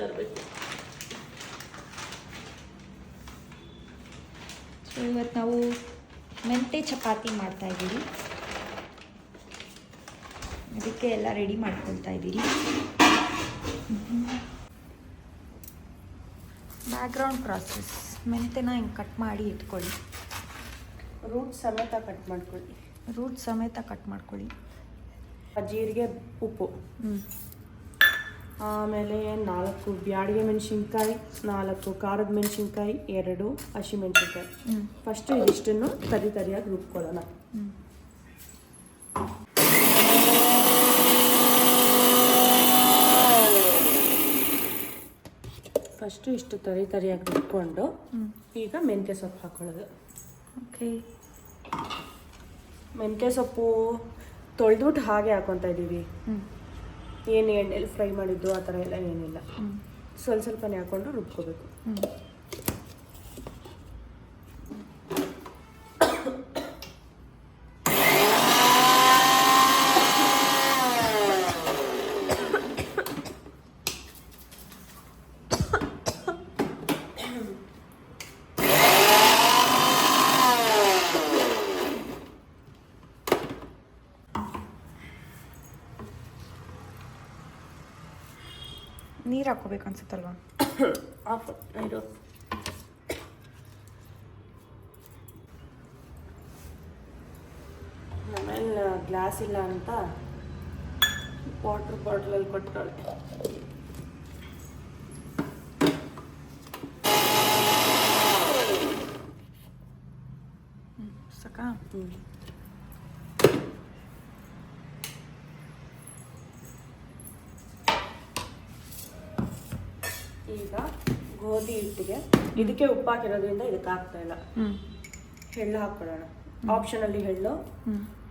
ತರಬೇಕು. ಸೊ ಇವತ್ತು ನಾವು ಮೆಂತೆ ಚಪಾತಿ ಮಾಡ್ತಾ ಇದ್ದೀವಿ. ಅದಕ್ಕೆ ಎಲ್ಲ ರೆಡಿ ಮಾಡ್ಕೊಳ್ತಾ ಇದ್ದೀರಿ. ಬ್ಯಾಕ್ಗ್ರೌಂಡ್ ಪ್ರಾಸೆಸ್ ಮೆಂತೆನ ಹಿಂಗೆ ಕಟ್ ಮಾಡಿ ಇಟ್ಕೊಳ್ಳಿ. ರೂಟ್ ಸಮೇತ ಕಟ್ ಮಾಡ್ಕೊಳ್ಳಿ. ರೂಟ್ ಸಮೇತ ಕಟ್ ಮಾಡ್ಕೊಳ್ಳಿ. ಜೀರಿಗೆ ಉಪ್ಪು. ಹ್ಞೂ ಆಮೇಲೆ ನಾಲ್ಕು ಬ್ಯಾಡಿಗೆ ಮೆಣಸಿನ್ಕಾಯಿ ನಾಲ್ಕು ಖಾರದ ಮೆಣಸಿನ್ಕಾಯಿ ಎರಡು ಹಸಿಮೆಣಸಿನ್ಕಾಯಿ ಫಸ್ಟ್ ಇದಿಷ್ಟನ್ನು ತರಿ ತರಿಯಾಗಿ ರುಬ್ಕೊಳ್ಳೋಣ. ಫಸ್ಟು ಇಷ್ಟು ತರಿ ತರಿಯಾಗಿ ರುಬ್ಕೊಂಡು ಈಗ ಮೆಂತ್ಯ ಸೊಪ್ಪು ಹಾಕೊಳ್ಳೋದು. ಓಕೆ. ಮೆಂತ್ಯ ಸೊಪ್ಪು ತೊಳೆದ್ಬಿಟ್ಟು ಹಾಗೆ ಹಾಕೊತಾ ಇದ್ದೀವಿ. ಏನು ಎಣ್ಣೆಲಿ ಫ್ರೈ ಮಾಡಿದ್ದು ಆ ಥರ ಎಲ್ಲ ಏನಿಲ್ಲ. ಸ್ವಲ್ಪ ಸ್ವಲ್ಪನೇ ಹಾಕ್ಕೊಂಡು ರುಬ್ಕೋಬೇಕು ಹ್ಞೂ ನೀರು ಹಾಕೋಬೇಕು ಅನ್ಸುತ್ತಲ್ವಾ ಇದು ಆಮೇಲೆ ಗ್ಲಾಸ್ ಇಲ್ಲ ಅಂತ ವಾಟ್ರ್ ಬಾಟ್ಲಲ್ಲಿ ಕೊಟ್ಟಳೆ ಸಾಕಾ ಈಗ ಗೋಧಿ ಹಿಟ್ಟಿಗೆ. ಇದಕ್ಕೆ ಉಪ್ಪು ಹಾಕಿರೋದ್ರಿಂದ ಇದಕ್ಕೆ ಹಾಕ್ತಾ ಇಲ್ಲ. ಎಳ್ಳು ಹಾಕ್ಕೊಳ್ಳೋಣ ಆಪ್ಷನಲ್ಲಿ ಎಳ್ಳು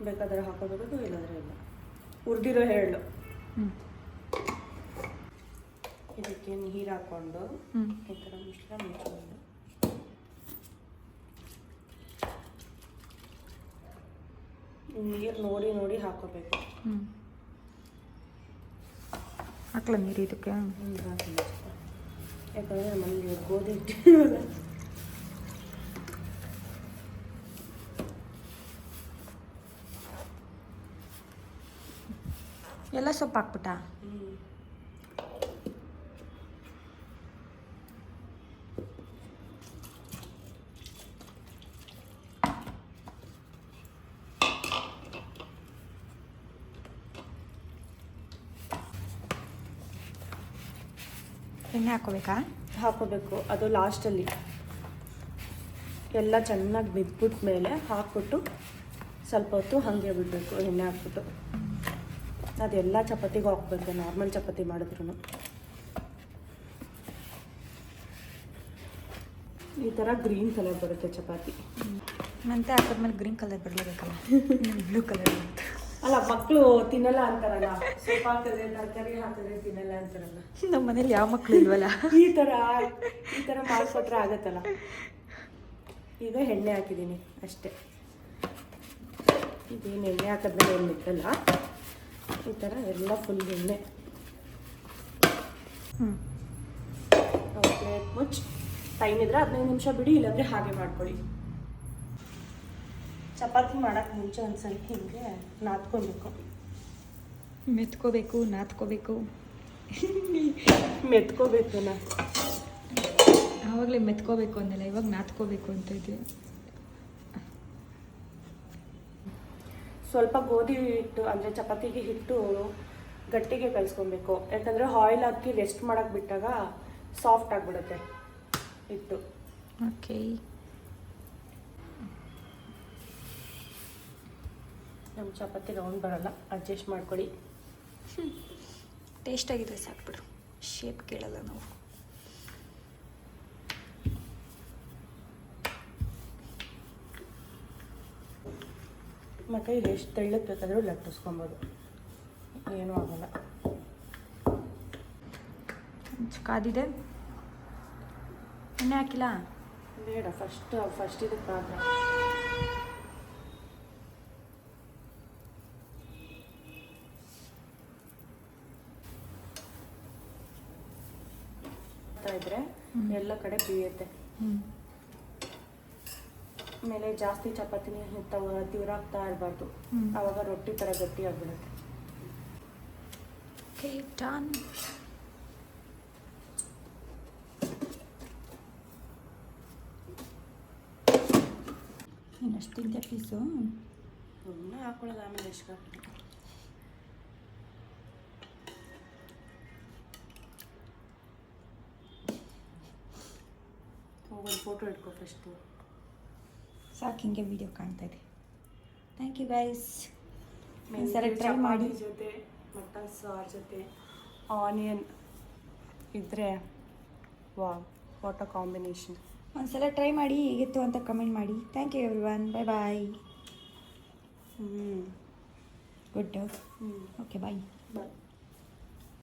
ಬೇಕಾದ್ರೆ ಹಾಕೋಬೇಕು ಇಲ್ಲಾಂದ್ರೆ ಇಲ್ಲ. ಹುರಿದಿರೋ ಎಳ್ಳು ಇದಕ್ಕೆ ನೀರು ಹಾಕ್ಕೊಂಡು ಈ ಥರ ಮಿಶ್ರ ಮುಚ್ಕೊಂಡು ನೀರು ನೋಡಿ ನೋಡಿ ಹಾಕೋಬೇಕು. ಹಾಕ್ಲ ನೀರು ಇದಕ್ಕೆ. ಯಾಕಂದ್ರೆ ನಮ್ಮಲ್ಲಿ ಗೋಧಿ ಹಿಟ್ಟಿರಲ್ಲ ಎಲ್ಲ ಸೊಪ್ಪು ಹಾಕ್ಬಿಟ್ಟಾ ಎಣ್ಣೆ ಹಾಕೋಬೇಕಾ? ಹಾಕೋಬೇಕು. ಅದು ಲಾಸ್ಟಲ್ಲಿ ಎಲ್ಲ ಚೆನ್ನಾಗಿ ಬಿದ್ಬಿಟ್ಟ ಮೇಲೆ ಹಾಕ್ಬಿಟ್ಟು ಸ್ವಲ್ಪ ಹೊತ್ತು ಹಾಗೆ ಬಿಡಬೇಕು ಎಣ್ಣೆ ಹಾಕ್ಬಿಟ್ಟು. ಅದೆಲ್ಲ ಚಪಾತಿಗೂ ಹಾಕ್ಬೇಕು ನಾರ್ಮಲ್ ಚಪಾತಿ ಮಾಡಿದ್ರು ಈ ಥರ ಗ್ರೀನ್ ಕಲರ್ ಬರುತ್ತೆ ಚಪಾತಿ. ಮತ್ತೆ ಹಾಕಿದ್ಮೇಲೆ ಗ್ರೀನ್ ಕಲರ್ ಬರಲೇಬೇಕಲ್ಲ? ಬ್ಲೂ ಕಲರ್ ಬರುತ್ತೆ. ಅಲ್ಲ ಮಕ್ಕಳು ತಿನ್ನಲ್ಲ ಅಂತಾರಲ್ಲ? ಸೊಪ್ಪು ಹಾಕಿದ್ರೆ ತರಕಾರಿ ಹಾಕಿದ್ರೆ ತಿನ್ನಲ್ಲ ಅಂತಾರಲ್ಲ? ನಮ್ಮ ಮನೇಲಿ ಯಾವ ಮಕ್ಕಳು ಇಲ್ವಲ್ಲ? ಈ ಥರ ಈ ಥರ ಮಾಡಿಕೊಟ್ರೆ ಆಗತ್ತಲ್ಲ? ಈಗ ಎಣ್ಣೆ ಹಾಕಿದ್ದೀನಿ ಅಷ್ಟೇ. ಇದೇನು ಎಣ್ಣೆ ಹಾಕಿದ್ರೆ ಏನು ಬಿಟ್ಟಲ್ಲ ಈ ಥರ ಎಲ್ಲ ಫುಲ್ ಎಣ್ಣೆ. ಹ್ಞೂ ಮುಚ್ಚಿ. ಟೈಮ್ ಇದ್ರೆ ಹದಿನೈದು ನಿಮಿಷ ಬಿಡಿ ಇಲ್ಲಾಂದರೆ ಹಾಗೆ ಮಾಡ್ಕೊಳ್ಳಿ. ಚಪಾತಿ ಮಾಡೋಕ್ಕೆ ಮುಂಚೆ ಒಂದು ಸ್ವಲ್ಪ ಹಿಂಗೆ ನಾದ್ಕೊಬೇಕು. ಮೆತ್ಕೋಬೇಕು ನಾದ್ಕೋಬೇಕು. ಮೆತ್ಕೋಬೇಕು ನಾ. ಆವಾಗಲೇ ಮೆತ್ಕೋಬೇಕು ಅಂದಲ್ಲ ಇವಾಗ ನಾದ್ಕೋಬೇಕು ಅಂತ ಇದೆ ಸ್ವಲ್ಪ ಗೋಧಿ ಹಿಟ್ಟು ಅಂದರೆ ಚಪಾತಿಗೆ ಹಿಟ್ಟು ಗಟ್ಟಿಗೆ ಕಲಿಸ್ಕೊಬೇಕು. ಯಾಕಂದರೆ ಆಯಿಲ್ ಹಾಕಿ ರೆಸ್ಟ್ ಮಾಡೋಕ್ಕೆ ಬಿಟ್ಟಾಗ ಸಾಫ್ಟ್ ಆಗಿಬಿಡುತ್ತೆ ಹಿಟ್ಟು. ಓಕೆ ನಮ್ಮ ಚಪಾತಿ ರೌಂಡ್ ಬರಲ್ಲ ಅಡ್ಜಸ್ಟ್ ಮಾಡ್ಕೊಳ್ಳಿ ಟೇಸ್ಟಾಗಿದ್ರೆ ಸಾಕ್ಬಿಡು ಶೇಪ್ ಕೇಳಲ್ಲ ನಾವು. ಮತ್ತು ಇದು ಎಷ್ಟು ತೆಳ್ಳಕ್ಕೆ ಬೇಕಾದರೂ ಲಟ್ಟಿಸ್ಕೊಬೋದು. ಏನೂ ಆಗಲ್ಲ. ಕಾದಿದೆ. ಎಣ್ಣೆ ಹಾಕಿಲ್ಲ? ಬೇಡ ಫಸ್ಟ್ ಫಸ್ಟ್ ಇದಕ್ಕೆ ಮಾತ್ರ ಇದ್ರೆ ಎಲ್ಲ ಕಡೆ ಬೀಯತ್ತೆ. ಆಮೇಲೆ ಜಾಸ್ತಿ ಚಪಾತಿನ ತವ ತಿವ್ರಾಕ್ತಾ ಇರಬಾರ್ದು. ಅವಾಗ ಆವಾಗ ರೊಟ್ಟಿ ಥರ ಗಟ್ಟಿ ಆಗ್ಬಿಡುತ್ತೆ. ಇನ್ನಷ್ಟು ತಿಂತೆ ಪೀಸು ಹಾಕೊಳ್ಳೋದು ಆಮೇಲೆ ಎಷ್ಟು ಫೋಟೋ ಇಟ್ಕೋ ಫಸ್ಟು ಸಾಕು ಹಿಂಗೆ ವಿಡಿಯೋ ಕಾಣ್ತಾ ಇದೆ. ಥ್ಯಾಂಕ್ ಯು ಗೈಸ್ ಒಂದ್ಸಲ ಟ್ರೈ ಮಾಡಿ. ಜೊತೆ ಮಟನ್ ಸಾರ್ ಜೊತೆ ಆನಿಯನ್ ಇದ್ರೆ ವಾ ವಾಟ್ ಅ ಕಾಂಬಿನೇಷನ್ ಒಂದ್ಸಲ ಟ್ರೈ ಮಾಡಿ ಹೇಗಿತ್ತು ಅಂತ ಕಮೆಂಟ್ ಮಾಡಿ. Thank you everyone bye bye ಹ್ಞೂ ಗುಡ್ ಹ್ಞೂ ಓಕೆ ಬಾಯ್ ಬಾಯ್